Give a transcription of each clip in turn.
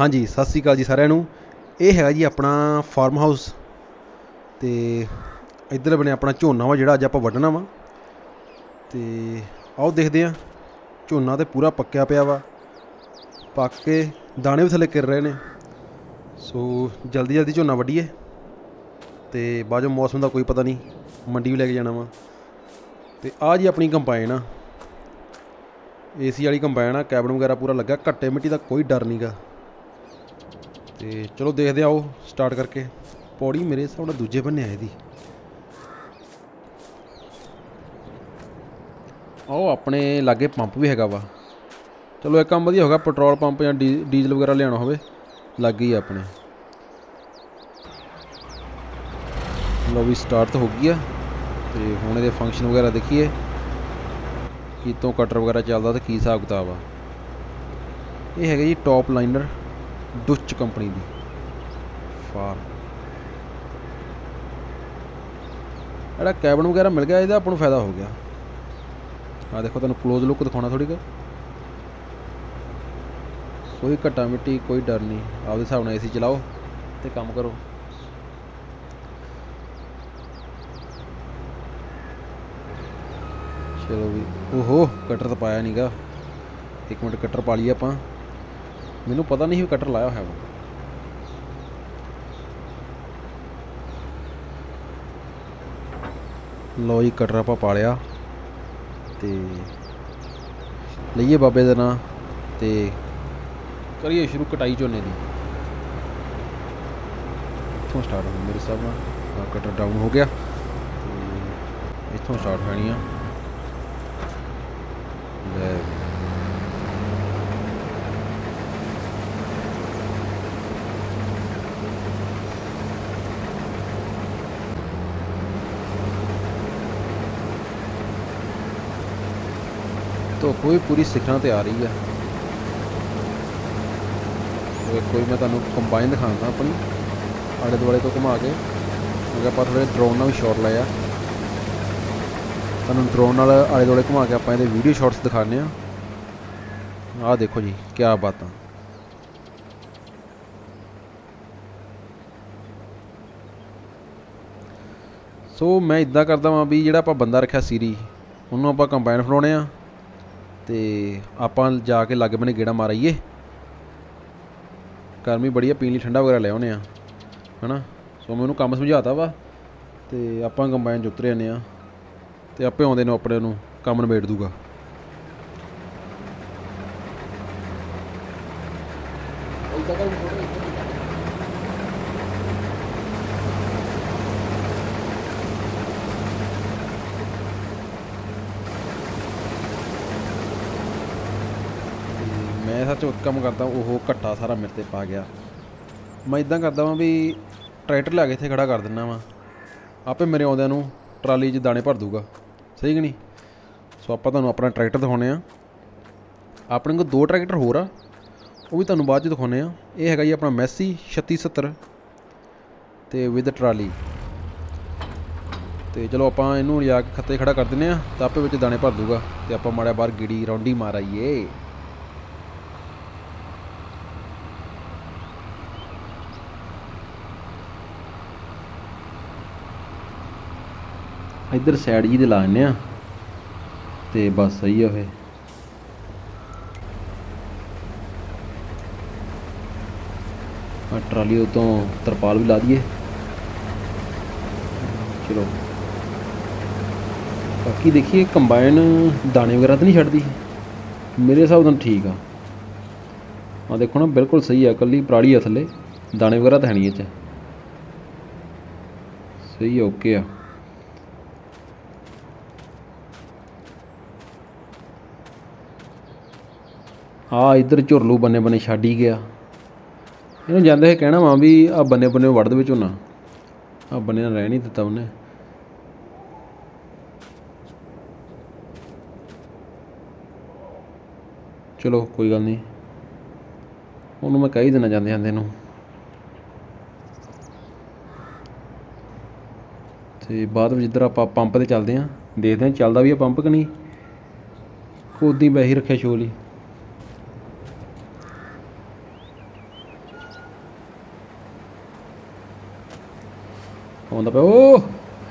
ਹਾਂਜੀ, ਸਤਿ ਸ੍ਰੀ ਅਕਾਲ ਜੀ ਸਾਰਿਆਂ ਨੂੰ। ਇਹ ਹੈਗਾ ਜੀ ਆਪਣਾ ਫਾਰਮ ਹਾਊਸ ਤੇ ਇੱਧਰ ਬਣਿਆ ਆਪਣਾ ਝੋਨਾ ਵਾ ਜਿਹੜਾ ਅੱਜ ਆਪਾਂ ਵੱਢਣਾ ਵਾ। ਤੇ ਆਓ ਦੇਖਦੇ ਆ ਝੋਨਾ ਤੇ ਪੂਰਾ ਪੱਕਿਆ ਪਿਆ ਵਾ। ਪੱਕ ਕੇ ਦਾਣੇ ਵੀ ਥੱਲੇ ਕਿਰ ਰਹੇ ਨੇ। ਸੋ ਜਲਦੀ ਜਲਦੀ ਝੋਨਾ ਵੱਢੀਏ ਤੇ ਬਾਜੋ ਮੌਸਮ ਦਾ ਕੋਈ ਪਤਾ ਨਹੀਂ, ਮੰਡੀ ਵੀ ਲੈ ਕੇ ਜਾਣਾ ਵਾ। ਤੇ ਆ ਜੀ ਆਪਣੀ ਕੰਬਾਈਨ ਆ। ਏਸੀ ਵਾਲੀ ਕੰਬਾਈਨ ਆ, ਕੈਬਨ ਵਗੈਰਾ ਪੂਰਾ ਲੱਗਾ, ਘੱਟੇ ਮਿੱਟੀ ਦਾ ਕੋਈ ਡਰ ਨਹੀਂਗਾ ਤੇ ਚਲੋ ਦੇਖਦੇ ਆਓ ਸਟਾਰਟ ਕਰਕੇ। ਪੌੜੀ ਮੇਰੇ ਹਿਸਾਬ ਨਾਲ ਦੂਜੇ ਬੰਨੇ ਆ ਇਹਦੀ। ਆਓ, ਆਪਣੇ ਲਾਗੇ ਪੰਪ ਵੀ ਹੈਗਾ ਵਾ। ਚਲੋ ਇਹ ਕੰਮ ਵਧੀਆ ਹੋਗਾ ਪੈਟਰੋਲ ਪੰਪ ਜਾਂ ਡੀ- ਡੀਜ਼ਲ ਵਗੈਰਾ ਲਿਆਉਣਾ ਹੋਵੇ, ਲੱਗੇ ਹੀ ਆਪਣੇ। ਲੋ ਵੀ ਸਟਾਰਟ ਹੋ ਗਈ ਆ, ਤੇ ਹੁਣ ਇਹਦੇ ਫੰਕਸ਼ਨ ਵਗੈਰਾ ਦੇਖੀਏ। ਕਿਤੋਂ ਕਟਰ ਵਗੈਰਾ ਚੱਲਦਾ ਤੇ ਕੀ ਹਿਸਾਬ ਕਿਤਾਬ ਆ। ਇਹ ਹੈਗਾ ਜੀ ਟੌਪ ਲਾਈਨਰ ਡੁੱਚ ਕੰਪਨੀ ਦੀ। ਫਾਰ। ਜਿਹੜਾ ਕੈਬਨ ਵਗੈਰਾ ਮਿਲ ਗਿਆ, ਇਹਦਾ ਆਪਾਂ ਨੂੰ ਫਾਇਦਾ ਹੋ ਗਿਆ। ਆ ਦੇਖੋ, ਤੁਹਾਨੂੰ ক্লোਜ਼ ਲੁੱਕ ਦਿਖਾਉਣਾ ਥੋੜੀ ਕੁ। ਕੋਈ ਘਟਾ ਮਿੱਟੀ, ਕੋਈ ਡਰ ਨਹੀਂ। ਆਪਦੇ ਹਿਸਾਬ ਨਾਲ ਏਸੀ ਚਲਾਓ ਤੇ ਕੰਮ ਕਰੋ। ਚਲੋ ਵੀ, ਓਹੋ, ਕਟਰ ਤਾਂ ਪਾਇਆ ਨਹੀਂਗਾ ਇੱਕ ਮਿੰਟ ਕਟਰ ਪਾ ਲਈਏ ਆਪਾਂ। ਮੈਨੂੰ ਪਤਾ ਨਹੀਂ ਸੀ ਕਟਰ ਲਾਇਆ ਹੋਇਆ ਵਾ। ਲੋ ਜੀ ਕਟਰ ਆਪਾਂ ਪਾਲਿਆ ਤੇ ਲਈਏ ਬਾਬੇ ਦਾ ਨਾਂ ਤੇ ਕਰੀਏ ਸ਼ੁਰੂ ਕਟਾਈ ਝੋਨੇ ਦੀ। ਇੱਥੋਂ ਸਟਾਰਟ ਹੋ ਮੇਰੇ ਹਿਸਾਬ ਨਾਲ। ਕਟਰ ਡਾਊਨ ਹੋ ਗਿਆ ਤੇ ਇੱਥੋਂ ਸਟਾਰਟ ਹੋਣੀ ਆ ਲੈ ਵੀ। ਧੁੱਪ ਵੀ ਪੂਰੀ ਸਿਖਰਾਂ ਤੇ ਆ ਰਹੀ ਆ ਕੋਈ ਮੈਂ ਤੁਹਾਨੂੰ ਕੰਬਾਈਨ ਦਿਖਾਉਂਦਾ ਆਪਣੀ। ਆਲੇ ਦੁਆਲੇ ਤੋਂ ਘੁਮਾ ਕੇ। ਕਿਉਂਕਿ ਆਪਾਂ ਥੋੜੇ ਡਰੋਨ ਨਾਲ ਵੀ ਸ਼ਾਟ ਲਾਇਆ ਤੁਹਾਨੂੰ ਡਰੋਨ ਨਾਲ ਆਲੇ ਦੁਆਲੇ ਘੁਮਾ ਕੇ ਆਪਾਂ ਇਹਦੇ ਵੀਡੀਓ ਸ਼ਾਟਸ ਦਿਖਾਉਂਦੇ ਆ ਆਹ ਦੇਖੋ ਜੀ ਕੀ ਬਾਤਾਂ। ਸੋ ਮੈਂ ਇਦਾਂ ਕਰਦਾ ਵਾਂ ਵੀ ਜਿਹੜਾ ਆਪਾਂ ਬੰਦਾ ਰੱਖਿਆ ਸੀਰੀ, ਉਹਨੂੰ ਆਪਾਂ ਕੰਬਾਈਨ ਫੜਾਉਣੇ ਆ। ਤੇ ਆਪਾਂ ਜਾ ਕੇ ਲੱਗ ਬੰਨੇ ਗੇੜਾ ਮਾਰਾਈਏ। ਗਰਮੀ ਬੜੀ ਆ ਪੀਣ ਲਈ ਠੰਡਾ ਵਗੈਰਾ ਲੈ ਆਉਨੇ ਆ, ਹਨਾ? ਸੋ ਮੈਂ ਉਹਨੂੰ ਕੰਮ ਸਮਝਾਤਾ ਵਾ, ਤੇ ਆਪਾਂ ਕੰਬਾਈਨ 'ਚ ਉਤਰ ਜਾਂਦੇ ਆ, ਤੇ ਆਪੇ ਆਉਂਦੇ ਨੇ ਆਪਣੇ ਨੂੰ ਕੰਮ ਨਿਬੇੜ ਦੂਗਾ। ਤੇ ਮੈਂ ਕੰਮ ਕਰਦਾ, ਉਹ ਘੱਟਾ ਸਾਰਾ ਮੇਰੇ ਤੇ ਪਾ ਗਿਆ। ਮੈਂ ਇਦਾਂ ਕਰਦਾ ਵਾਂ ਵੀ ਟਰੈਕਟਰ ਲਿਆ ਕੇ ਇੱਥੇ ਖੜਾ ਕਰ ਦਿੰਦਾ ਵਾਂ। ਆਪੇ ਮੇਰੇ ਆਉਂਦਿਆਂ ਨੂੰ ਟਰਾਲੀ 'ਚ ਦਾਣੇ ਭਰ ਦੂਗਾ। ਸਹੀ ਕਿ ਨਹੀਂ? ਸੋ ਆਪਾਂ ਤੁਹਾਨੂੰ ਆਪਣਾ ਟਰੈਕਟਰ ਦਿਖਾਉਣੇ ਆ। ਆਪਣੇ ਕੋਲ ਦੋ ਟਰੈਕਟਰ ਹੋਰ ਆ, ਉਹ ਵੀ ਤੁਹਾਨੂੰ ਬਾਅਦ 'ਚ ਦਿਖਾਉਣੇ ਆ। ਇਹ ਹੈਗਾ ਜੀ ਆਪਣਾ ਮੈਸੀ 3670 ਤੇ ਵਿਦ ਟਰਾਲੀ। ਤੇ ਚਲੋ ਆਪਾਂ ਇਹਨੂੰ ਲਿਆ ਕੇ ਖੱਤੇ ਖੜਾ ਕਰ ਦਿੰਨੇ ਆ, ਤਾਂ ਆਪੇ ਵਿੱਚ ਦਾਣੇ ਭਰ ਦੂਗਾ। ਤੇ ਆਪਾਂ ਮਾੜਿਆ ਬਾਹਰ ਗਿੜੀ ਰੌਂਡੀ ਮਾਰ ਆਈਏ ਇੱਧਰ ਸਾਈਡ ਜੀ ਦੇ ਲਾ ਦਿੰਨੇ ਆ। ਤੇ ਬਸ ਸਹੀ ਆ ਫੇ ਆ ਟਰਾਲੀ ਉਤੋਂ ਤਰਪਾਲ ਵੀ ਲਾ ਦਈਏ। ਚਲੋ। ਬਾਕੀ ਦੇਖੀਏ ਕੰਬਾਈਨ ਦਾਣੇ ਵਗੈਰਾ ਤਾਂ ਨਹੀਂ ਛੱਡਦੀ। ਮੇਰੇ ਹਿਸਾਬ ਨਾਲ ਠੀਕ ਆ। ਆ ਦੇਖੋ ਨਾ, ਬਿਲਕੁਲ ਸਹੀ ਆ ਕੱਲੀ ਪਰਾਲੀ ਆ ਥੱਲੇ। ਦਾਣੇ ਵਗੈਰਾ ਤਾਂ ਹੈ ਨਹੀਂ ਇਹ ਚ। ਸਹੀ ਓਕੇ ਆ। ਆ ਇੱਧਰ ਝੁਰਲੂ ਬੰਨੇ ਬੰਨੇ ਛੱਡ ਹੀ ਗਿਆ। ਇਹਨੂੰ ਜਾਂਦੇ ਹੋਏ ਕਹਿਣਾ ਵਾ ਵੀ ਆ ਬੰਨੇ ਬੰਨੇ ਵੜ ਦੇ ਵਿੱਚ ਹੋਣਾ ਆ ਬੰਨੇ ਨਾਲ ਰਹਿ ਨਹੀਂ ਦਿੱਤਾ ਉਹਨੇ। ਚਲੋ, ਕੋਈ ਗੱਲ ਨਹੀਂ। ਉਹਨੂੰ ਮੈਂ ਕਹਿ ਦੇਣਾ ਜਾਂਦੇ ਜਾਂਦੇ ਨੂੰ। ਤੇ ਬਾਅਦ ਵਿੱਚ ਜਿੱਧਰ ਆਪਾਂ ਪੰਪ ਤੇ ਚੱਲਦੇ ਆਂ ਦੇਖਦੇ ਆਂ ਚੱਲਦਾ ਵੀ ਆ ਪੰਪ ਕਿ ਨਹੀਂ। ਉਦਾਂ ਹੀ ਵੈਸੇ ਹੀ ਰੱਖਿਆ ਸ਼ੋਅ ਆਉਂਦਾ ਪਿਆ ਓ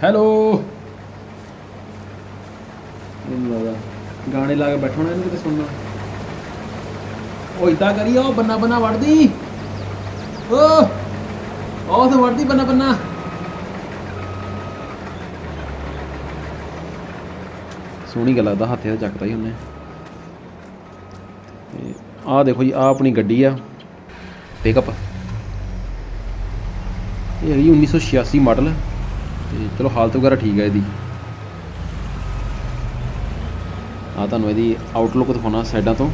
ਹੈਲੋ ਇਹਨੂੰ ਲੱਗਦਾ। ਗਾਣੇ ਲਾ ਕੇ ਬੈਠਣਾ ਇਹਨੂੰ ਕਿਤੇ ਸੁਣਨਾ। ਉਹ ਇਦਾਂ ਕਰੀ ਉਹ ਬੰਨਾ ਬੰਨਾ ਵੜਦੀ ਓ ਉਹ ਤੇ ਵੜਦੀ ਬੰਨਾ ਬੰਨਾ। ਸੋਹਣੀ ਗੱਲ ਲੱਗਦਾ ਹੱਥੇ ਤੇ ਚੱਕਦਾ ਹੀ ਉਹਨੇ। ਤੇ ਆਹ ਦੇਖੋ ਜੀ ਆਹ ਆਪਣੀ ਗੱਡੀ ਆ। ਪਿਕਅਪ ਇਹ ਹੈਗੀ 1986 ਮਾਡਲ ਤੇ ਚਲੋ ਹਾਲਤ ਵਗੈਰਾ ਠੀਕ ਹੈ ਇਹਦੀ। ਆ ਤੁਹਾਨੂੰ ਇਹਦੀ ਆਊਟਲੁੱਕ ਦਿਖਾਉਣਾ ਸਾਈਡਾਂ ਤੋਂ।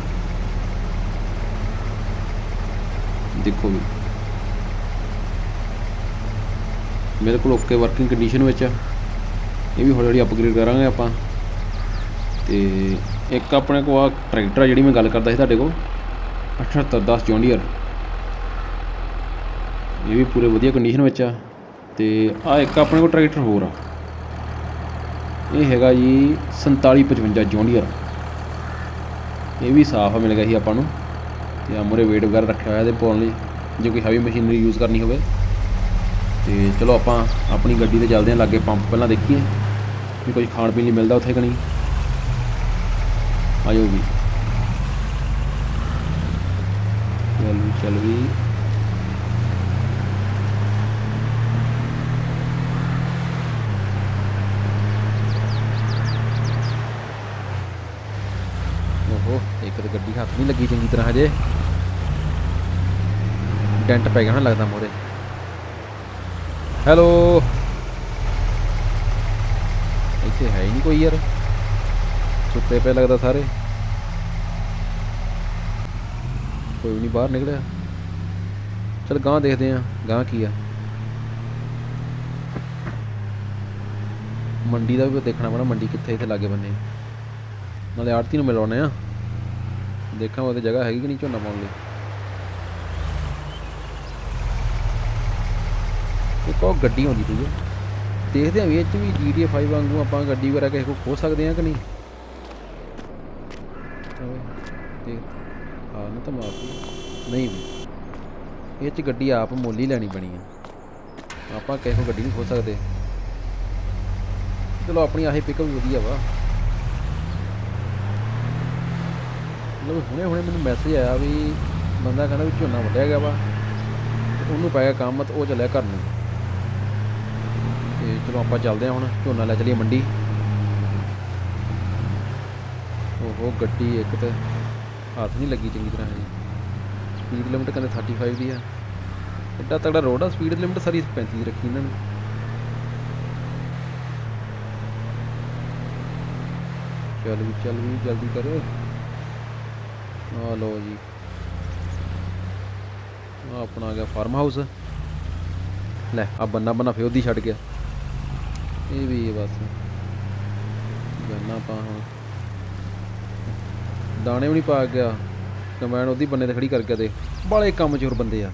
ਦੇਖੋ ਵੀ। ਬਿਲਕੁਲ ਓਕੇ ਵਰਕਿੰਗ ਕੰਡੀਸ਼ਨ ਵਿੱਚ ਆ। ਇਹ ਵੀ ਹੌਲੀ ਹੌਲੀ ਅਪਗ੍ਰੇਡ ਕਰਾਂਗੇ ਆਪਾਂ। ਤੇ ਇੱਕ ਆਪਣੇ ਕੋਲ ਆ ਟਰੈਕਟਰ ਆ ਜਿਹੜੀ ਮੈਂ ਗੱਲ ਕਰਦਾ ਸੀ ਤੁਹਾਡੇ ਕੋਲ। 7810 ਜੌਂਡੀਅਰ। ਇਹ ਵੀ ਪੂਰੇ ਵਧੀਆ ਕੰਡੀਸ਼ਨ ਵਿੱਚ ਆ ਤੇ ਆ ਇੱਕ ਆਪਣੇ ਕੋਲ ਟਰੈਕਟਰ ਹੋਰ ਆ। ਇਹ ਹੈਗਾ ਜੀ 4755 ਜੂਨੀਅਰ ਇਹ ਵੀ ਸਾਫ਼ ਮਿਲ ਗਿਆ ਸੀ ਆਪਾਂ ਨੂੰ ਤੇ ਆ ਮੂਹਰੇ ਵੇਟ ਵਗੈਰਾ ਰੱਖਿਆ ਹੋਇਆ ਇਹਦੇ ਪਾਉਣ ਲਈ, ਜੇ ਕੋਈ ਹੈਵੀ ਮਸ਼ੀਨਰੀ ਯੂਜ਼ ਕਰਨੀ ਹੋਵੇ। ਤੇ ਚਲੋ ਆਪਾਂ ਆਪਣੀ ਗੱਡੀ ਤੇ ਚੱਲਦੇ ਹਾਂ, ਲਾਗੇ ਪੰਪ ਪਹਿਲਾਂ ਦੇਖੀਏ ਵੀ ਕੁਝ ਖਾਣ ਪੀਣ ਲਈ ਮਿਲਦਾ ਉੱਥੇ ਕਿ ਨਹੀਂ। ਆਇਓ ਵੀ ਚੱਲ ਵੀ ਚੱਲ ਵੀ। ਓਹੋ ਇੱਕ ਗੱਡੀ ਹੱਥ ਨਹੀਂ ਲੱਗੀ ਚੰਗੀ ਤਰ੍ਹਾਂ ਹਜੇ। ਡੈਂਟ ਪੈ ਗਿਆ ਨਾ ਲੱਗਦਾ ਮੋਰੇ ਹੈਲੋ ਇੱਥੇ ਹੈ ਹੀ ਨਹੀਂ ਕੋਈ ਯਾਰ। ਸੁੱਤੇ ਪਏ ਲੱਗਦਾ ਸਾਰੇ। ਕੋਈ ਵੀ ਨਹੀਂ ਬਾਹਰ ਨਿਕਲਿਆ। ਚਲ ਗਾਂ ਦੇਖਦੇ ਆ ਗਾਂ ਕੀ ਆ। ਮੰਡੀ ਦਾ ਵੀ ਦੇਖਣਾ ਪੈਣਾ, ਮੰਡੀ ਕਿੱਥੇ ਇੱਥੇ ਲਾਗੇ ਬੰਨੇ। ਨਾਲੇ ਆੜਤੀ ਨੂੰ ਮਿਲਾਉਣੇ ਆ। ਦੇਖਾਂ ਉਹਦੇ ਜਗ੍ਹਾ ਹੈਗੀ ਕਿ ਨਹੀਂ ਝੋਨਾ ਪਾਉਣ ਲਈ। ਇੱਕ ਉਹ ਗੱਡੀ ਆਉਂਦੀ ਪਈ ਹੈ ਦੇਖਦੇ ਆਂ ਵੀ ਇਹ 'ਚ ਵੀ GTA 5 ਵਾਂਗੂ ਆਪਾਂ ਗੱਡੀ ਵਗੈਰਾ ਕਿਸੇ ਕੋ ਖੋ ਸਕਦੇ ਆ ਕਿ ਨਹੀਂ। ਦੇਖ ਹਾਂ ਨਾ ਤਾਂ ਮਾਫੀ ਨਹੀਂ ਵੀ। ਇਹ 'ਚ ਗੱਡੀ ਆਪ ਮੋਲੀ ਲੈਣੀ ਪੈਣੀ ਆ। ਆਪਾਂ ਕਿਸੇ ਕੋ ਗੱਡੀ ਨਹੀਂ ਖੋ ਸਕਦੇ। ਚਲੋ ਆਪਣੀ ਆਹੀ ਪਿਕਅਪ ਵੀ ਵਧੀਆ ਵਾ। ਮਤਲਬ ਹੁਣੇ ਹੁਣੇ ਮੈਨੂੰ ਮੈਸੇਜ ਆਇਆ ਵੀ ਬੰਦਾ ਕਹਿੰਦਾ ਵੀ ਝੋਨਾ ਵੱਢਿਆ ਗਿਆ ਵਾ ਉਹਨੂੰ ਪੈ ਗਿਆ ਕੰਮ, ਤੇ ਉਹ ਚੱਲਿਆ ਘਰ ਨੂੰ। ਤੇ ਚਲੋ ਆਪਾਂ ਚੱਲਦੇ ਹਾਂ ਹੁਣ, ਝੋਨਾ ਲੈ ਚਲੀਏ ਮੰਡੀ। ਉਹ ਗੱਡੀ ਇੱਕ ਤੇ ਹੱਥ ਨਹੀਂ ਲੱਗੀ ਚੰਗੀ ਤਰ੍ਹਾਂ ਹਜੇ। ਸਪੀਡ ਲਿਮਟ ਕਹਿੰਦੇ 35 ਦੀ ਆ। ਐਡਾ ਤਗੜਾ ਰੋਡ ਆ ਸਪੀਡ ਲਿਮਟ ਸਾਰੀ 35 ਦੀ ਰੱਖੀ ਇਹਨਾਂ ਨੇ। ਚੱਲ ਵੀ ਚੱਲ ਵੀ, ਜਲਦੀ ਕਰੋ ਆ ਲੋ ਜੀ। ਆ ਆਪਣਾ ਆ ਗਿਆ ਫਾਰਮ ਹਾਊਸ ਲੈ ਆ ਬੰਨਾ ਬੰਨਾ ਫੇ ਉਹਦੀ ਛੱਡ ਗਿਆ। ਇਹ ਵੀ ਹੈ ਬਸ। ਜਾਨਾ ਪਾ ਹੁਣ। ਦਾਣੇ ਵੀ ਨਹੀਂ ਪਾ ਗਿਆ। ਕਮੈਨ ਉਹਦੀ ਬੰਨੇ ਤੇ ਖੜੀ ਕਰ ਗਿਆ ਤੇ ਬਾਲੇ ਕੰਮ ਚੋਰ ਬੰਦੇ ਆ।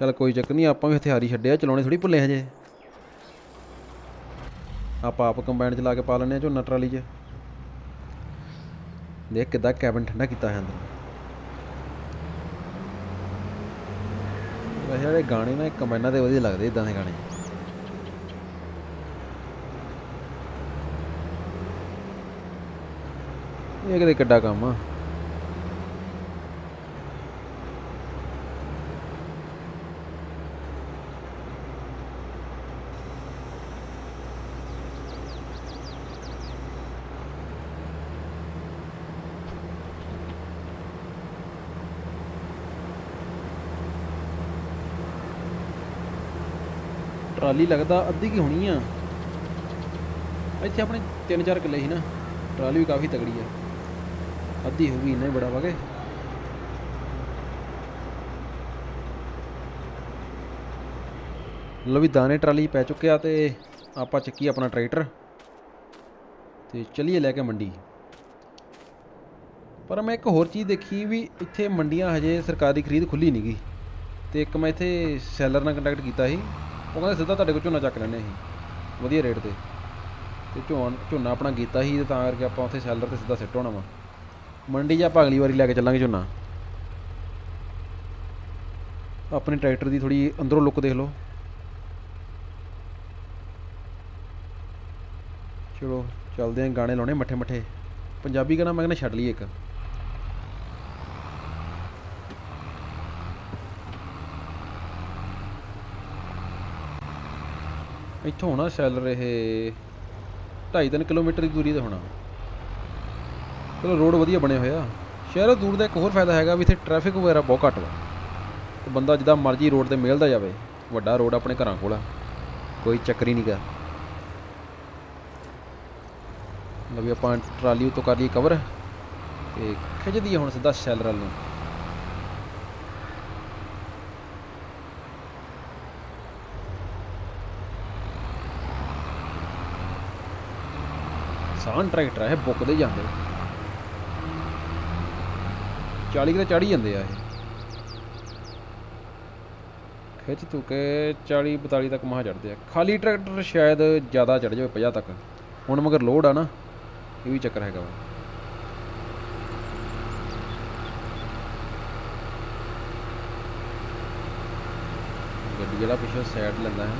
ਚੱਲ ਕੋਈ ਚੱਕਰ ਨਹੀਂ ਆਪਾਂ ਵੀ ਹਥਿਆਰੀ ਛੱਡਿਆ ਚਲਾਉਣੇ ਥੋੜੀ ਭੁੱਲੇ ਹਜੇ। ਆਪਾਂ ਆਪ ਕੰਬਾਈਨ ਚਲਾ ਕੇ ਪਾ ਲੈਣੇ ਆ ਝੋਨਾ ਟਰਾਲੀ 'ਚ। ਦੇਖ ਕਿੱਦਾਂ ਕੈਬਨ ਠੰਡਾ ਕੀਤਾ ਹੈ ਅੰਦਰ। ਵੈਸੇ ਜਿਹੜੇ ਗਾਣੇ ਨਾ, ਇਹ ਦੇ ਵਧੀਆ ਲੱਗਦੇ ਇਦਾਂ ਦੇ ਗਾਣੇ। ਇਹ ਕਿਤੇ ਕਿੱਡਾ ਕੰਮ ਆ। ਟਰਾਲੀ ਲੱਗਦਾ, ਅੱਧੀ ਕੀ ਹੋਣੀ ਆ। ਇੱਥੇ ਆਪਣੇ 3-4 ਕਿੱਲੇ ਸੀ ਨਾ, ਟਰਾਲੀ ਵੀ ਕਾਫੀ ਤਗੜੀ ਆ। ਅੱਧੀ ਹੋ ਗਈ ਇੰਨਾ ਹੀ ਬੜਾ ਵਾਗੇ ਲਓ ਵੀ ਦਾਣੇ ਟਰਾਲੀ ਪੈ ਚੁੱਕਿਆ ਤੇ ਆਪਾਂ ਚੱਕੀ ਆਪਣਾ ਟਰੈਕਟਰ। ਤੇ ਚਲੀਏ ਲੈ ਕੇ ਮੰਡੀ। ਪਰ ਮੈਂ ਇੱਕ ਹੋਰ ਚੀਜ਼ ਦੇਖੀ ਵੀ ਇੱਥੇ ਮੰਡੀਆਂ ਹਜੇ ਸਰਕਾਰੀ ਖਰੀਦ ਖੁੱਲੀ ਨਹੀਂਗੀ ਤੇ ਇੱਕ ਮੈਂ ਇੱਥੇ ਸੈਲਰ ਨਾਲ ਕੰਟੈਕਟ ਕੀਤਾ ਸੀ। ਉਹ ਕਹਿੰਦੇ ਸਿੱਧਾ ਤੁਹਾਡੇ ਕੋਲ ਝੋਨਾ ਚੱਕ ਲੈਂਦੇ ਅਸੀਂ। ਵਧੀਆ ਰੇਟ 'ਤੇ। ਅਤੇ ਝੋਨ ਝੋਨਾ ਆਪਣਾ ਕੀਤਾ ਸੀ ਅਤੇ ਤਾਂ ਕਰਕੇ ਆਪਾਂ ਉੱਥੇ ਸੈਲਰ 'ਤੇ ਸਿੱਧਾ ਸਿੱਟ ਹੋਣਾ ਵਾ। ਮੰਡੀ 'ਚ ਆਪਾਂ ਅਗਲੀ ਵਾਰੀ ਲੈ ਕੇ ਚੱਲਾਂਗੇ ਝੋਨਾ। ਆਪਣੇ ਟਰੈਕਟਰ ਦੀ ਥੋੜ੍ਹੀ ਅੰਦਰੋਂ ਲੁੱਕ ਦੇਖ ਲਓ। ਚਲੋ, ਚੱਲਦੇ ਹਾਂ ਗਾਣੇ ਲਾਉਣੇ ਮੱਠੇ ਮੱਠੇ ਪੰਜਾਬੀ ਗਾਣਾ ਮੈਂ ਕਹਿੰਦਾ ਛੱਡ ਲਈਏ ਇੱਕ। ਇੱਥੋਂ ਹੋਣਾ ਸੈਲਰ ਇਹ 2.5 ਕਿਲੋਮੀਟਰ ਦੀ ਦੂਰੀ ਤੇ ਹੋਣਾ। ਚਲੋ ਰੋਡ ਵਧੀਆ ਬਣੇ ਹੋਏ ਆ ਸ਼ਹਿਰੋਂ ਦੂਰ ਦਾ ਇੱਕ ਹੋਰ ਫਾਇਦਾ ਹੈਗਾ ਵੀ ਇੱਥੇ ਟ੍ਰੈਫਿਕ ਵਗੈਰਾ ਬਹੁਤ ਘੱਟ ਵਾ। ਤੇ ਬੰਦਾ ਜਿੱਦਾਂ ਮਰਜ਼ੀ ਰੋਡ ਤੇ ਮਿਲਦਾ ਜਾਵੇ, ਵੱਡਾ ਰੋਡ ਆਪਣੇ ਘਰਾਂ ਕੋਲ ਆ। ਕੋਈ ਚੱਕਰ ਹੀ ਨਹੀਂਗਾ ਲਓ ਵੀ ਆਪਾਂ ਟਰਾਲੀ ਉਤੋਂ ਕਰ ਲਈ ਕਵਰ ਤੇ ਖਿੱਚਦੀ ਹੁਣ ਸਿੱਧਾ ਸ਼ੈਲਰ ਵੱਲ ਨੂੰ। ਸਾਨ ਟਰੈਕਟਰ ਹੈ ਬੁੱਕਦੇ ਜਾਂਦੇ। 40 ਕਿਤੇ ਚੜ ਜਾਂਦੇ ਆ ਇਹ। ਖਿੱਚ ਤੂ ਕੇ 40 42 ਤੱਕ ਮਹਾ ਚੜਦੇ ਆ। ਖਾਲੀ ਟਰੈਕਟਰ ਸ਼ਾਇਦ ਜ਼ਿਆਦਾ ਚੜ ਜਾਵੇ 50 ਤੱਕ। ਹੁਣ ਮਗਰ ਲੋਡ ਆ ਨਾ, ਇਹ ਵੀ ਚੱਕਰ ਹੈਗਾ ਵਾ। ਗੱਡੀ ਜਿਹੜਾ ਪਿੱਛੋਂ ਸਾਈਡ ਲੈਂਦਾ ਹੈ,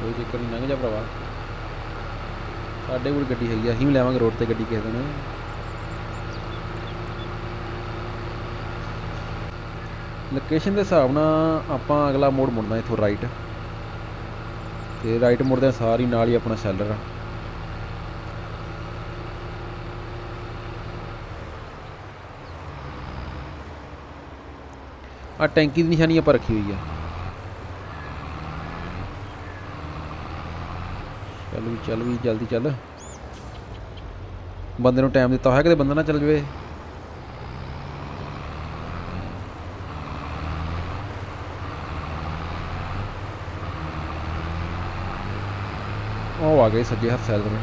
ਕੋਈ ਚੱਕਰ ਨਹੀਂ, ਲੰਘ ਜਾ ਭਰਾਵਾ। ਸਾਡੇ ਕੋਲ ਗੱਡੀ ਹੈਗੀ ਆ, ਅਸੀਂ ਵੀ ਲੈਵਾਂਗੇ ਰੋਡ ਤੇ ਗੱਡੀ ਕਿਸੇ ਦਿਨ। ਲੋਕੇਸ਼ਨ ਦੇ ਹਿਸਾਬ ਨਾਲ ਆਪਾਂ ਅਗਲਾ ਮੋੜ ਮੁੜਨਾ ਇੱਥੋਂ ਰਾਈਟ ਤੇ ਰਾਈਟ ਮੁੜਦੇ ਸਾਰੀ ਨਾਲ ਹੀ ਆਪਣਾ ਸੈਲਰ ਆ। ਆ ਟੈਂਕੀ ਦੀ ਨਿਸ਼ਾਨੀ ਆਪਾਂ ਰੱਖੀ ਹੋਈ ਆ। ਚੱਲ ਵੀ ਚੱਲ ਵੀ, ਜਲਦੀ ਚੱਲ। ਬੰਦੇ ਨੂੰ ਟਾਈਮ ਦਿੱਤਾ ਹੋਇਆ ਕਿਤੇ ਬੰਦਾ ਨਾ ਚੱਲ ਜਵੇ। ਉਹ ਆ ਗਏ ਸੱਜੇ ਹੱਥ ਸੈਲਰ ਨੂੰ।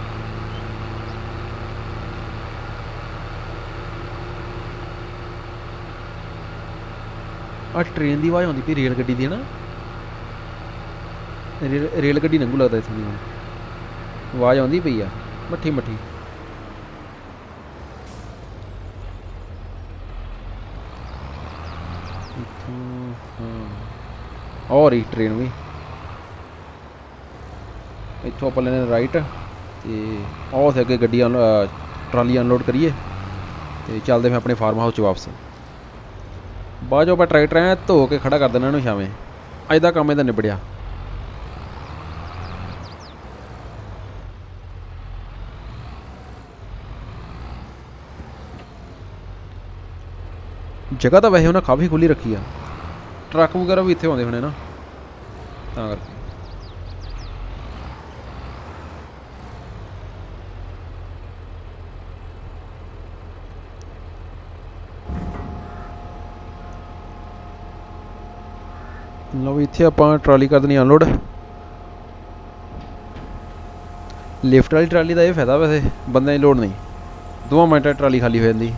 ਆ ਟ੍ਰੇਨ ਦੀ ਆਵਾਜ਼ ਆਉਂਦੀ ਪਈ ਰੇਲ ਗੱਡੀ ਦੀ, ਹੈ ਨਾ? ਰੇਲ ਗੱਡੀ ਲੰਘੂ ਲੱਗਦਾ ਇੱਥੋਂ ਦੀ ਆਵਾਜ਼ ਆਉਂਦੀ ਪਈ ਆ, ਮੱਠੀ ਮੱਠੀ। ਹਾਂ। ਔਰ ਹੀ ਟ੍ਰੇਨ ਵੀ। ਇੱਥੋਂ ਆਪਾਂ ਲੈਣੇ ਰਾਈਟ ਤੇ ਉਹ ਉੱਥੇ ਅੱਗੇ ਗੱਡੀ ਟਰਾਲੀ ਅਨਲੋਡ ਕਰੀਏ ਤੇ ਚੱਲਦੇ ਮੈਂ ਆਪਣੇ ਫਾਰਮ ਹਾਊਸ ਚ ਵਾਪਸ। ਬਾਅਦ ਚੋਂ ਆਪਾਂ ਟਰੈਕਟਰ ਐ ਧੋ ਕੇ ਖੜਾ ਕਰ ਦੇਣਾ ਇਹਨੂੰ ਛਾਵੇਂ। ਅੱਜ ਦਾ ਕੰਮ ਇਹਦਾ ਨਿਬੜਿਆ। ਜਗ੍ਹਾ ਤਾਂ ਵੈਸੇ ਉਹਨਾਂ ਕਾਫੀ ਖੁੱਲੀ ਰੱਖੀ ਆ। ਟਰੱਕ ਵਗੈਰਾ ਵੀ ਇੱਥੇ ਆਉਂਦੇ ਹੋਣੇ ਨਾ। ਤਾਂ ਕਰਕੇ। ਲਓ ਇੱਥੇ ਆਪਾਂ ਟਰਾਲੀ ਕਰ ਦੇਣੀ ਅਨਲੋਡ ਲਿਫਟ ਵਾਲੀ ਟਰਾਲੀ ਦਾ ਇਹ ਫਾਇਦਾ ਵੈਸੇ, ਬੰਦਿਆਂ ਦੀ ਲੋੜ ਨਹੀਂ। ਦੋਵਾਂ ਮਿੰਟਾਂ 'ਚ ਟਰਾਲੀ ਖਾਲੀ ਹੋ ਜਾਂਦੀ।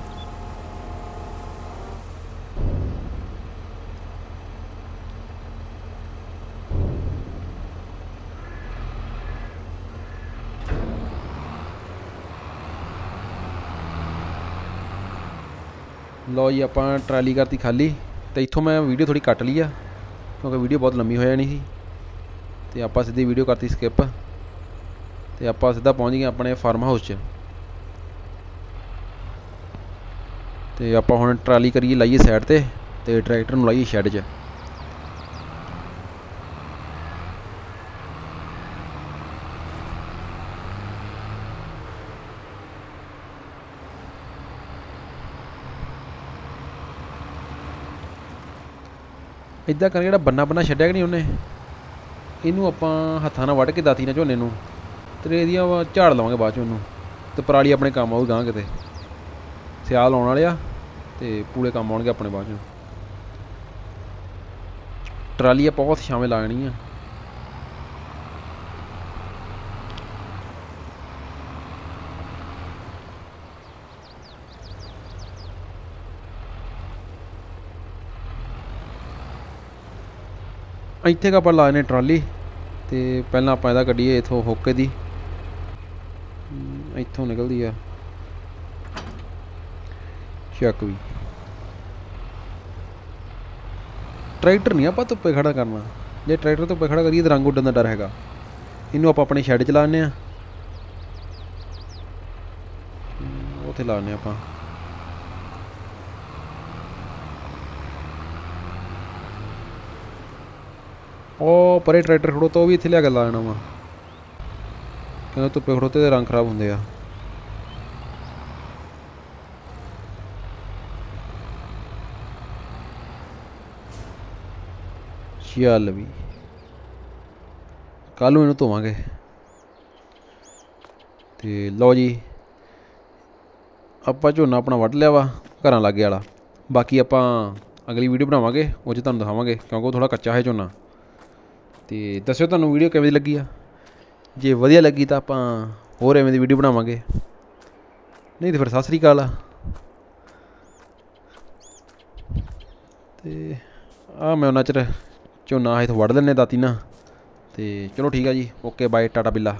ਲਓ ਜੀ, ਆਪਾਂ ਟਰਾਲੀ ਕਰਤੀ ਖਾਲੀ ਤੇ ਇੱਥੋਂ ਮੈਂ ਵੀਡੀਓ ਥੋੜੀ ਕੱਟ ਲਈ ਆ, ਕਿਉਂਕਿ ਵੀਡੀਓ ਬਹੁਤ ਲੰਮੀ ਹੋ ਜਾਣੀ ਸੀ। ਤੇ ਆਪਾਂ ਸਿੱਧੀ ਵੀਡੀਓ ਕਰਤੀ ਸਕਿਪ ਤੇ ਆਪਾਂ ਸਿੱਧਾ ਪਹੁੰਚ ਗਏ ਆਪਣੇ ਫਾਰਮ ਹਾਊਸ 'ਚ। ਤੇ ਆਪਾਂ ਹੁਣ ਟਰਾਲੀ ਕਰੀਏ ਲਾਈਏ ਸਾਈਡ ਤੇ ਤੇ ਟਰੈਕਟਰ ਨੂੰ ਲਾਈਏ ਸ਼ੈੱਡ 'ਚ। ਇਦਾਂ ਕਰਕੇ ਜਿਹੜਾ ਬੰਨਾ ਬੰਨਾ ਛੱਡਿਆ ਕਿ ਨਹੀਂ ਉਹਨੇ? ਇਹਨੂੰ ਆਪਾਂ ਹੱਥਾਂ ਨਾਲ ਵੱਢ ਕੇ ਦਾਤੀ ਨਾਲ ਝੋਨੇ ਨੂੰ ਤੇ ਇਹਦੀਆਂ ਵਾ ਝਾੜ ਲਵਾਂਗੇ ਬਾਅਦ ਚ ਉਹਨੂੰ ਤੇ ਪਰਾਲੀ ਆਪਣੇ ਕੰਮ ਆਊ ਗਾਂ ਕਿਤੇ। ਸਿਆਲ ਆਉਣ ਵਾਲੇ ਆ ਤੇ ਪੂਰੇ ਕੰਮ ਆਉਣਗੇ ਆਪਣੇ ਬਾਅਦ ਚ। ਟਰਾਲੀ ਆ ਬਹੁਤ ਛਾਵੇਂ ਲਾਣੀ ਆ ਇੱਥੇ ਕ ਆਪਾਂ ਲਾ ਨੇ ਟਰਾਲੀ ਤੇ ਪਹਿਲਾਂ ਆਪਾਂ ਇਹਦਾ ਕੱਢੀਏ ਇਥੋਂ ਹੋਕੇ ਦੀ। ਇੱਥੋਂ ਨਿਕਲਦੀ ਆ। ਚੱਕ ਵੀ। ਟਰੈਕਟਰ ਨਹੀਂ ਆਪਾਂ ਧੁੱਪੇ ਖੜਾ ਕਰਨਾ। ਜੇ ਟਰੈਕਟਰ ਧੁੱਪੇ ਖੜਾ ਕਰੀਏ ਤਾਂ ਰੰਗ ਉੱਡਣ ਦਾ ਡਰ ਹੈਗਾ। ਇਹਨੂੰ ਆਪਾਂ ਆਪਣੇ ਸ਼ੈੱਡ ਚ ਲਾਉਂਦੇ ਆ ਇੱਥੇ ਲਾਣੇ ਆਪਾਂ। ਉਹ ਪਰੇ ਟਰੈਕਟਰ ਖੜੋ, ਤਾਂ ਉਹ ਵੀ ਇੱਥੇ ਲਿਆ ਕੇ ਲਾ ਲੈਣਾ ਵਾ। ਕਹਿੰਦਾ ਧੁੱਪੇ ਖੜੋਤੇ ਦੇ ਰੰਗ ਖਰਾਬ ਹੁੰਦੇ ਆ। ਚੱਲ ਵੀ ਕੱਲ ਨੂੰ ਇਹਨੂੰ ਧੋਵਾਂਗੇ। ਤੇ ਲਓ ਜੀ, ਆਪਾਂ ਝੋਨਾ ਆਪਣਾ ਵੱਢ ਲਿਆ ਵਾ, ਘਰਾਂ ਲਾਗੇ ਵਾਲਾ। ਬਾਕੀ ਆਪਾਂ ਅਗਲੀ ਵੀਡੀਓ ਬਣਾਵਾਂਗੇ, ਉਹ 'ਚ ਤੁਹਾਨੂੰ ਦਿਖਾਵਾਂਗੇ, ਕਿਉਂਕਿ ਉਹ ਥੋੜਾ ਕੱਚਾ ਹੈ ਝੋਨਾ। ਤੇ ਦੱਸਿਓ ਤੁਹਾਨੂੰ ਵੀਡੀਓ ਕਿਵੇਂ ਦੀ ਲੱਗੀ ਆ? ਜੇ ਵਧੀਆ ਲੱਗੀ ਤਾਂ ਆਪਾਂ ਹੋਰ ਐਵੇਂ ਦੀ ਵੀਡੀਓ ਬਣਾਵਾਂਗੇ। ਨਹੀਂ ਤਾਂ ਫਿਰ ਸਤਿ ਸ੍ਰੀ ਅਕਾਲ ਆ। ਤੇ ਆ ਮੈਂ ਉਹਨਾਂ ਚਿਰ ਝੋਨਾ ਇਥੋਂ ਵੱਢ ਲੈਨੇ ਦਾਤੀ ਨਾਲ। ਤੇ ਚਲੋ ਠੀਕ ਆ ਜੀ, ਓਕੇ, ਬਾਏ, ਟਾਟਾ ਬਿੱਲਾ।